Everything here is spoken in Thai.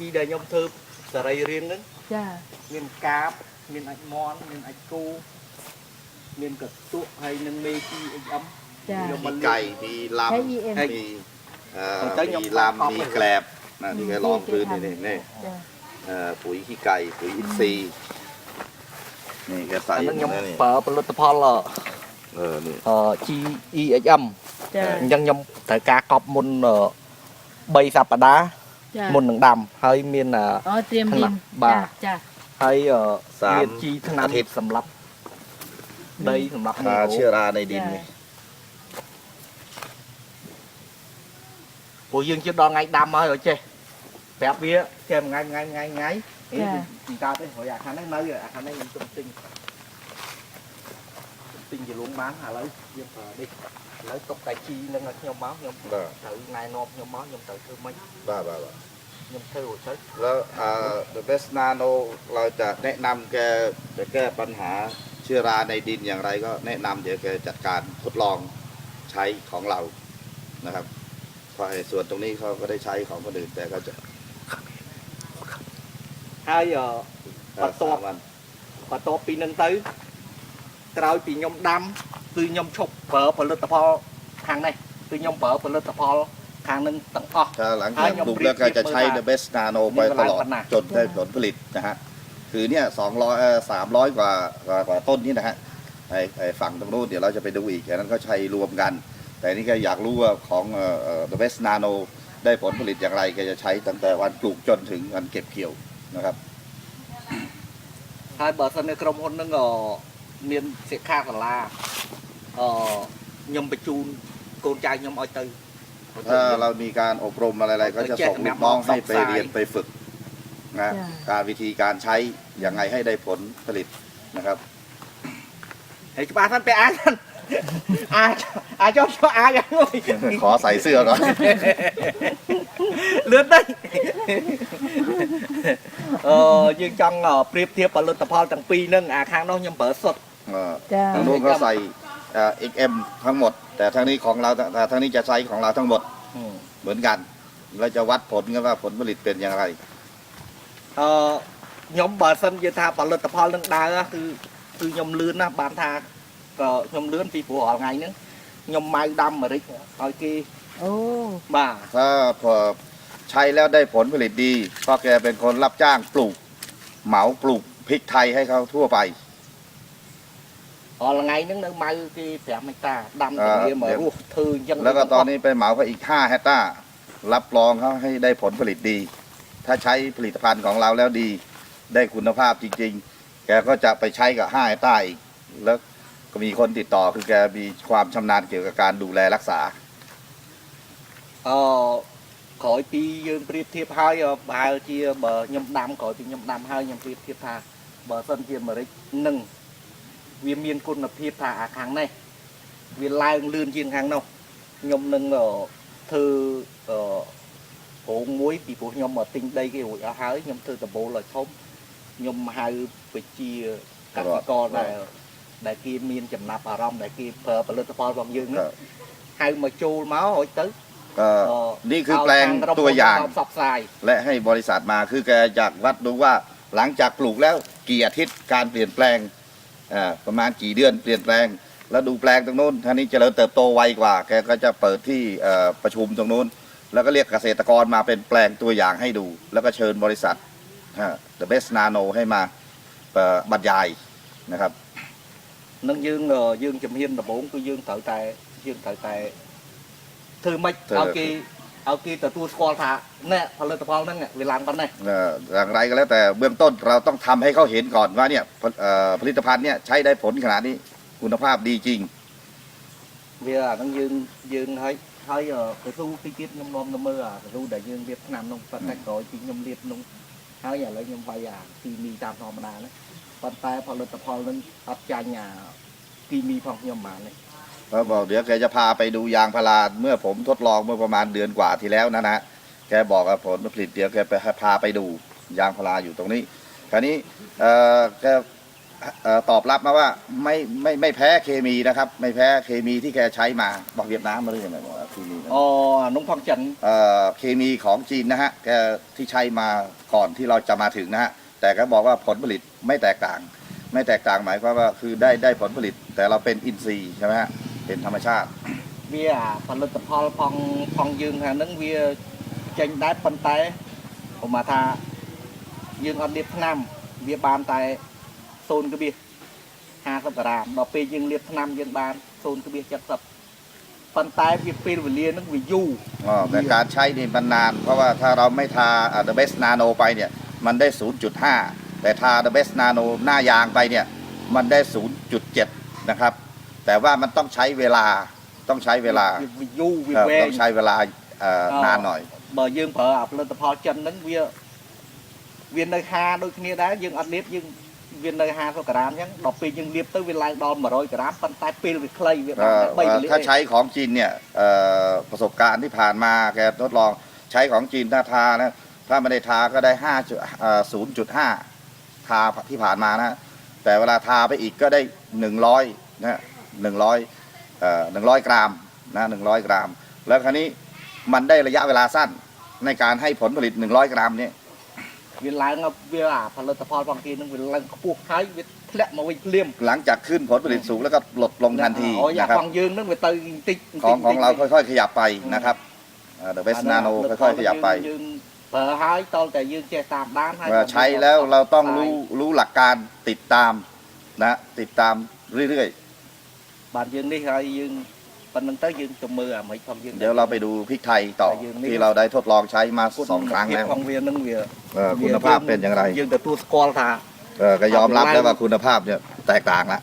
ជីដែលខ្ញុំធ្វើសរីរាង្គហ្នឹងចាមានកាបមានអាចមន់មានអាចគូមានកតក់ហើយនឹងមេជី HM ចាពីកៃពីឡាំពីអឺពីឡាំពីក្លែបណានេះគេឡងព្រឺនេះនេះអឺปุ๋យហ៊ីកៃปุ๋យ IC នេះគេស្អីខ្ញុំប្រើផលិតផលអឺនេះអឺ GEHM ចាអញ្ចឹងខ្ញុំត្រូវការកប់មុន3សប្តាហ៍ មុននឹងដាំហើយមានអូត្រៀមហ៊ីមបាទចាហើយមានជីថ្នាំសម្រាប់ដីសម្រាប់ការជារានៃឌីននេះពួកយើងជិតដល់ថ្ងៃដាំហើយអត់ចេះប្រាប់វាចេះថ្ងៃថ្ងៃថ្ងៃថ្ងៃនេះពីកើតទេរយអាខាងហ្នឹងនៅអាខាងហ្នឹងខ្ញុំទុកទិញ ទិញជាលងបានឥឡូវយើងប្រើនេះឥឡូវទុកតែជីនឹងឲ្យខ្ញុំមកខ្ញុំ បាទ ត្រូវណែនាំខ្ញុំមកខ្ញុំត្រូវធ្វើម៉េច บ้าบ้าบ้า ខ្ញុំធ្វើរួចទៅ แล้วเอ่อ the best nano เราจะแนะนำแกจะแก้ปัญหาเชื้อราในดินอย่างไรก็แนะนำเดี๋ยวแกจัดการทดลองใช้ของเรานะครับเพราะไอ้ส่วนตรงนี้เขาก็ได้ใช้ของคนอื่นแต่เขาจะ ហើយអឺ เอ่อ បន្ទាប់ สามวัน បន្ទាប់ពីនឹងទៅ ក្រោយពីខ្ញុំដាំគឺខ្ញុំឈប់ប្រើផលិតផលខាងនេះគឺខ្ញុំប្រើផលិតផលខាងនឹងទាំងអស់ ถ้าหลัง ให้ จาก ยก ปลูกแล้วก็จะใช้ เปรียบ the best nano นี่ ไป เวลา ตลอด ปัญหา จนได้ผลผลิตนะฮะคือเนี่ยสองร้อยสามร้อยกว่ากว่ากว่าต้นนี่นะฮะไอ้ไอ้ฝั่งตรงนู้นเดี๋ยวเราจะไปดูอีกอันนั้นก็ใช้รวมกัน แต่นี่ก็อยากรู้ว่าของเอ่อเอ่อ the best nano ได้ผลผลิตอย่างไรก็จะใช้ตั้งแต่วันปลูกจนถึงวันเก็บเกี่ยวนะครับ ហើយបើសិននៅក្រុមហ៊ុនហ្នឹងអ មានសិក្ខាសាលាអខ្ញុំបញ្ជូនកូនចៅខ្ញុំឲ្យទៅ ถ้าเรามีการอบรมอะไรๆก็จะส่งลูกน้องให้ไปเรียนไปฝึกนะการวิธีการใช้อย่างไงให้ได้ผลผลิตนะครับ ហើយច្បាស់ហ្នឹងពេលអាចហ្នឹងអាចអាចចុះចុះអាចហ្នឹង ขอใส่เสื้อก่อน លឿនទៅអឺយើងចង់ប្រៀបធៀបផលិតផលទាំងពីរហ្នឹងអាខាងនោះខ្ញុំប្រើសុទ្ធ เอ่อ จ้ะ ทางนู้นเขาใส่เอ่อ XM ทั้งหมด แต่ทางนี้ของเราแต่ทางนี้จะใช้ของเราทั้งหมดเหมือนกันเราจะวัดผลกันว่าผลผลิตเป็นอย่างไร អឺខ្ញុំបើសិនជាថាផលិតផលនឹងដើរគឺគឺខ្ញុំលឿនណាស់បានថាក៏ខ្ញុំលឿនពីព្រោះរាល់ថ្ងៃហ្នឹងខ្ញុំម៉ៅដាំអាមេរិកឲ្យគេ โอ้ បាទ ถ้าพอใช้แล้วได้ผลผลิตดีเพราะแกเป็นคนรับจ้างปลูก เหมาปลูกพริกไทยให้เขาทั่วไป อ๋อละไงนึงนึงมาที่แสมไม่ตาดำตรงนี้เหมือนรูปทือยังแล้วก็ตอนนี้ไปเหมาก็อีกห้าเฮตตารับรองเขาให้ได้ผลผลิตดี ถ้าใช้ผลิตภัณฑ์ของเราแล้วดี ได้คุณภาพจริง ๆ แกก็จะไปใช้กับห้าเฮตตาอีก แล้วก็มีคนติดต่อคือแกมีความชำนาญเกี่ยวกับการดูแลรักษาเออขอปียืนเปรียบเทียบให้บ่าวที่เบ่ยมดำขอที่ยมดำให้ยมเปรียบเทียบทาเบ่ซันเทียมเมริกหนึ่ง វាមានគុណភាពថាអាខាងនេះវាឡើងលឿនជាងខាងនោះខ្ញុំនឹងអឺធ្វើអឺប្រងមួយពីព្រោះខ្ញុំមកទិញដីគេរួចអស់ហើយខ្ញុំធ្វើដំបូលឲ្យធំខ្ញុំហៅប្រជាកសិករដែលដែលគេមានចំណាប់អារម្មណ៍ដែលគេប្រើផលិតផលរបស់យើងហ្នឹងហៅមកចូលមករួចទៅ ก็ เอ่อ นี่คือแปลงตัวอย่าง เสอบทราย และให้บริษัทมาคือแกอยากวัดดูว่าหลังจากปลูกแล้วกี่อาทิตย์การเปลี่ยนแปลงอ่า ประมาณกี่เดือนเปลี่ยนแปลง แล้วดูแปลงตรงนู้นท่านี้เจริญเติบโตไวกว่า แกก็จะเปิดที่เอ่อประชุมตรงนู้น แล้วก็เรียกเกษตรกรมาเป็นแปลงตัวอย่างให้ดู แล้วก็เชิญบริษัทอ่า The Best Nano ให้มาเอ่อบรรยายนะครับ នឹងយើងអឺយើងជំហានដំបូងគឺយើងត្រូវតែយើងត្រូវតែធ្វើម៉េច ធ្វើ ឲ្យគេ เอากีแต่ตูสกอร์าเนี่ยผลิตภัณฑ์นั่นเนี่ยเวลาปันเนี่ยอย่างไรก็แล้วแต่เบื้องต้นเราต้องทำให้เขาเห็นก่อนว่าเนี่ยผลิตภัณฑ์เนี่ยใช้ได้ผลขนาดนี้คุณภาพดีจริง เวลาต้องยืนยืนให้ให้ไปสู้ที่คิดน้ำนมน้ำมืออะระสู้ได้ยืนเรียบนำนมปันแต่ก่อยจริงยำเรียบนมเท้าอย่างไรยำไฟอย่างที่มีตามธรรมดานะปันแต่ผลิตภัณฑ์นั้นอัดจานยาที่มีความยำหมาเลย เขาบอกเดี๋ยวแกจะพาไปดูยางพาราเมื่อผมทดลองเมื่อประมาณเดือนกว่าที่แล้วนะนะแกบอกกับผลผลิตเดี๋ยวแกไปพาไปดูยางพาราอยู่ตรงนี้ คราวนี้แกตอบรับมาว่าไม่ไม่ไม่แพ้เคมีนะครับ ไม่แพ้เคมีที่แกใช้มาบอกเรียบนามมาเรื่อยๆเคมีอ๋อน้องพังจันเคมีของจีนนะฮะแกที่ใช้มาก่อนที่เราจะมาถึงนะฮะแต่ก็บอกว่าผลผลิตไม่แตกต่าง ไม่แตกต่างหมายความว่าคือได้ได้ผลผลิตแต่เราเป็นอินทรีย์ใช่ไหมฮะ เป็นธรรมชาติ វាអាផលិតផលផងផងយើងថាហ្នឹងវាចេញដែរប៉ុន្តែผมមកថាយើងអត់លាបថ្នាំវាបានតែ0.50ក្រាមដល់ពេលយើងលាបថ្នាំយើងបាន0.70ប៉ុន្តែវាពេលវេលាហ្នឹងវាយូរ อ๋อแต่การใช้นี่มันนาน เพราะว่าถ้าเราไม่ทา The Best Nano ไปเนี่ยมันได้ 0.5 แต่ทา The Best Nano หน้ายางไปเนี่ยมันได้ 0.7 นะครับ แต่ว่ามันต้องใช้เวลาต้องใช้เวลา វាយូរវា ครับ វែង ต้องใช้เวลาเอ่อ อ๋อ นานหน่อย បើយើងប្រើអាផលិតផលចិនហ្នឹងវាវានៅ50ដូចគ្នាដែរយើងអត់លាបយើងវានៅ50ក្រាមអញ្ចឹងដល់ពេលយើងលាបទៅវាឡើងដល់100ក្រាមប៉ុន្តែពេលវាខ្លីវាបាន เอ่อ តែ3វេ เอ่อ លា ถ้าใช้ของจีนเนี่ยเอ่อประสบการณ์ที่ผ่านมาแกทดลองใช้ของจีนถ้าทานะถ้าไม่ได้ทาก็ได้ห้าศูนย์จุดห้าทาที่ผ่านมานะ แต่เวลาทาไปอีกก็ได้หนึ่งร้อยนะ หนึ่งร้อยเอ่อหนึ่งร้อยกรัมนะหนึ่งร้อยกรัม แล้วคราวนี้มันได้ระยะเวลาสั้นในการให้ผลผลิตหนึ่งร้อยกรัมเนี่ย វាឡើងវាអាផលិតផលផងគេហ្នឹងវាឡើងខ្ពស់ហើយវាធ្លាក់មកវិញភ្លាម หลังจากขึ้นผลผลิตสูงแล้วก็หลดลងทันที អូយ៉ា นะครับ ផងយើងហ្នឹងវាទៅបន្តិចបន្តិច ของของเรา បន្តិច ค่อยๆขยับไปนะครับเดอะเวสนาโนค่อยๆขยับไป យើងប្រើហើយតលតែយើងចេះតាមដានហើយ ว่าใช้แล้วเราต้องรู้รู้หลักการติดตามนะติดตามเรื่อย បាទយើងនេះហើយយើងប៉ុណ្្នឹងទៅយើងទៅមើលអាមិនផងយើង ๆ เดี๋ยวเราไปดูพริกไทยต่อ យើងនេះ ที่เราได้ทดลองใช้มา គុណ สองครั้ง ភាព แล้ว ของវាហ្នឹងវា เอ่อคุณภาพเป็นอย่างไร យើងទទួលស្គាល់ថា เออก็ยอมรับแล้วว่าคุณภาพเนี่ยแตกต่างละ